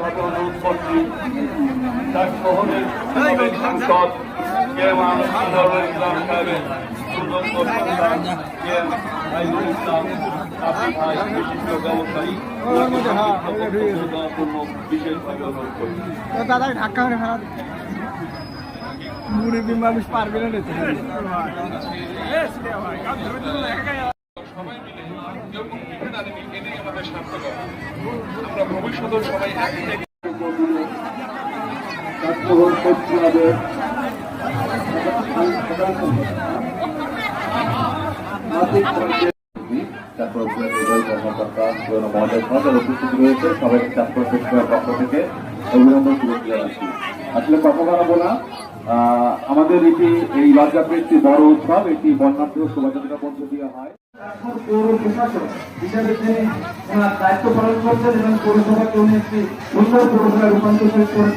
ঘটনা উৎপত্তি তার শহরের সাবেক সাংসদ কে দাদা ঢাকা মুরব্বী মানুষ পারবে না সবাই মিলে আমাদের রয়েছে সবাই পক্ষ থেকে আমাদের এটি এই লজ্জাপুর একটি বড় উৎসব এটি বর্ণাঢ্য শোভাযাত্রার মধ্য দিয়ে হয়। পৌর প্রশাসক হিসাবে তিনি দায়িত্ব পালন করছেন এবং পৌরসভাকে উনি একটি সুন্দর পৌরসভায় রূপান্তরিত করেছেন।